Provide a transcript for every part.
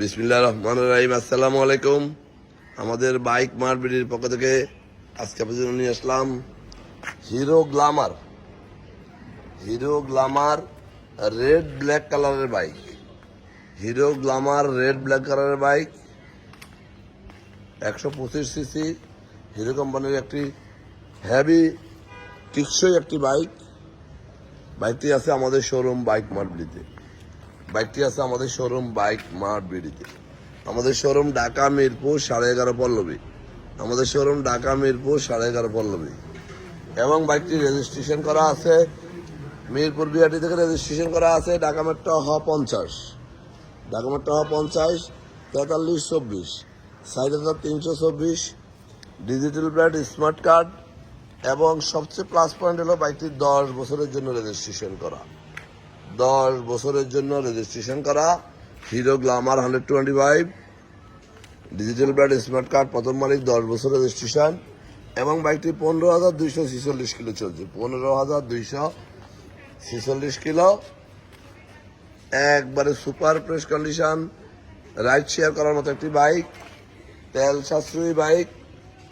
বিসমিল্লা রহমান রাহিম, আসসালামু আলাইকুম। আমাদের বাইক মারবিডির পক্ষ থেকে আজকে আপনাদের নিয়ে আসলাম Hero Glamour. Hero Glamour red black কালারের bike. Hero Glamour red black কালারের বাইক। একশো পঁচিশ সিসি হিরো কোম্পানির একটি হেভি টিকসই একটি বাইক। বাইকটি আছে আমাদের শোরুম বাইক মারবিডিতে বাইকটি আছে আমাদের শোরুম বাইক মার্ট বিডিতে। আমাদের শোরুম ঢাকা, মিরপুর, সাড়ে এগারো পল্লবী। আমাদের শোরুম ঢাকা, মিরপুর, সাড়ে এগারো পল্লবী। এবং বাইকটি রেজিস্ট্রেশন করা আছে, মিরপুর বিআরটি থেকে রেজিস্ট্রেশন করা আছে ঢাকা মেট্রো হ পঞ্চাশ। ঢাকা মেট্রো হ পঞ্চাশ, তেতাল্লিশ, চব্বিশ। ষাট হাজার তিনশো চব্বিশ। ডিজিটাল প্লেট স্মার্ট কার্ড এবং সবচেয়ে প্লাস পয়েন্ট হলো বাইকটি দশ বছরের জন্য রেজিস্ট্রেশন করা। দশ বছরের জন্য রেজিস্ট্রেশন করা। Hero Glamour hundred twenty five digital brand smart card প্রথম মালিক, দশ বছর রেজিস্ট্রেশন এবং বাইকটি পনেরো হাজার দুইশো ছিচল্লিশ কিলো চলছে। পনেরো হাজার দুইশো ছিচল্লিশ কিলো। একবারে super fresh condition ride share করার মতো একটি বাইক তেল সাশ্রয়ী বাইক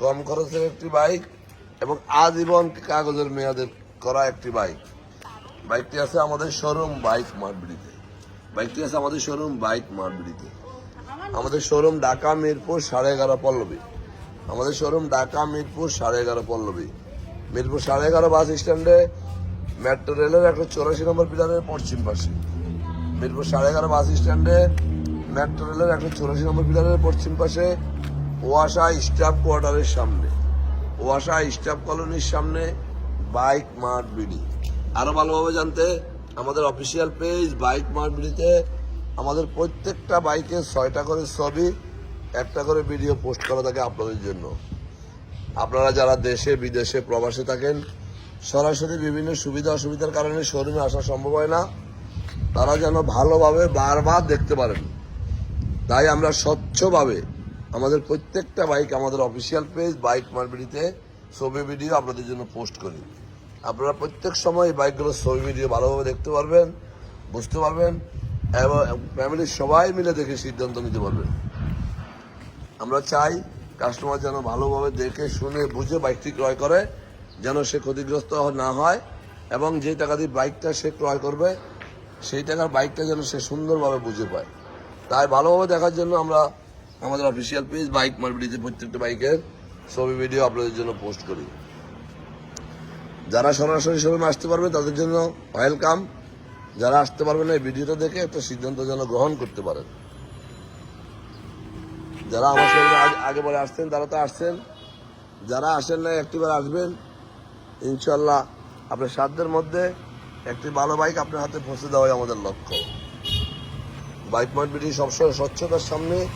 কম খরচের একটি বাইক এবং আজীবন কাগজের মেয়াদের করা একটি বাইক বাইকটি আছে আমাদের শোরুম বাইক মারবিড়িতে। বাইকটি আছে আমাদের শোরুম বাইক মারবিড়িতে। আমাদের শোরুম ঢাকা, মিরপুর, সাড়ে এগারো পল্লবী। আমাদের শোরুম ঢাকা, মিরপুর, সাড়ে এগারো পল্লবী। মিরপুর সাড়ে এগারো বাস স্ট্যান্ডে মেট্রো রেলের একশো চৌরাশি নম্বর পিলারের পশ্চিম পাশে। মিরপুর সাড়ে এগারো বাস স্ট্যান্ডে মেট্রো রেলের একশো চৌরাশি নম্বর পিলারের পশ্চিম পাশে ওয়াসা স্টাফ কোয়ার্টারের সামনে। ওয়াসা স্টাফ কলোনির সামনে বাইক মার্ট বিডি আরও ভালোভাবে জানতে আমাদের অফিসিয়াল পেজ বাইক মার্ট বিডিতে আমাদের প্রত্যেকটা বাইকে ছয়টা করে ছবি, একটা করে ভিডিও পোস্ট করা থাকে আপনাদের জন্য। আপনারা যারা দেশে, বিদেশে প্রবাসে থাকেন, সরাসরি বিভিন্ন সুবিধা অসুবিধার কারণে শোরুমে আসা সম্ভব হয় না। তারা যেন ভালোভাবে বারবার দেখতে পারেন। তাই আমরা স্বচ্ছভাবে আমাদের প্রত্যেকটা বাইক আমাদের অফিসিয়াল পেজ বাইক মার্বিডিতে ছবি ভিডিও আপনাদের জন্য পোস্ট করি। আপনারা প্রত্যেক সময় এই বাইকগুলোর ছবি, ভিডিও ভালোভাবে দেখতে পারবেন, বুঝতে পারবেন, এবং ফ্যামিলির সবাই মিলে দেখে সিদ্ধান্ত নিতে পারবেন আমরা চাই কাস্টমার যেন ভালোভাবে দেখে, শুনে, বুঝে বাইকটি ক্রয় করে, যেন সে ক্ষতিগ্রস্ত না হয়, এবং যে টাকা দিয়ে বাইকটা সে ক্রয় করবে, সেই টাকার বাইকটা যেন সে সুন্দরভাবে বুঝে পায়। তাই ভালোভাবে দেখার জন্য আমরা আমাদের অফিসিয়াল পেজ বাইক মার্বিডিতে প্রত্যেকটা বাইকের ছবি ভিডিও আপনাদের জন্য পোস্ট করি। যারা সরাসরি শোরুমে আসতে পারবে, তাদের জন্য ওয়েলকাম। যারা আসতে পারবে না এই ভিডিওটা দেখে একটা সিদ্ধান্ত যেন গ্রহণ করতে পারেন। যারা আমার সঙ্গে আগে- পরে আসছেন, তারা তো আসছেন। যারা আসেন না একটিবার আসবেন। ইনশাল্লাহ আপনার সাধ্যের মধ্যে একটি ভালো বাইক আপনার হাতে পৌঁছে দেওয়াই আমাদের লক্ষ্য। বাইক মার্কেটিং সবসময় স্বচ্ছতার সামনে।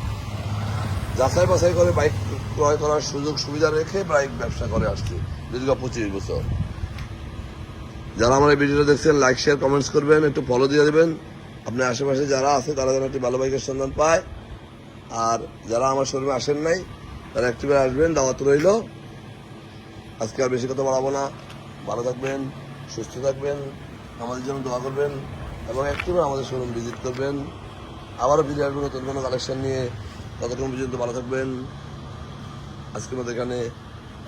যাচাই বাছাই করে বাইক ক্রয় করার সুযোগ সুবিধা রেখে বাইক ব্যবসা করে আসছে দীর্ঘ পঁচিশ বছর। যারা আমার এই ভিডিওটা দেখছেন লাইক শেয়ার কমেন্টস করবেন, একটু ফলো দিয়ে দেবেন। আপনার আশেপাশে যারা আছে, তারা যেন একটি ভালো বাইকের সন্ধান পায়। আর যারা আমার শোরুমে আসেন নাই, তারা একটিবার আসবেন, দাওয়াত রইল। আজকে আর বেশি কথা বাড়াবো না। ভালো থাকবেন, সুস্থ থাকবেন, আমাদের জন্য দোয়া করবেন এবং একটিবার আমাদের শোরুম ভিজিট করবেন। আবারও ফিরে আসবেন নতুন কোনো কালেকশন নিয়ে। ততক্ষণ পর্যন্ত ভালো থাকবেন। আজকের মতো এখানে।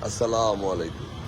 আসসালামু আলাইকুম।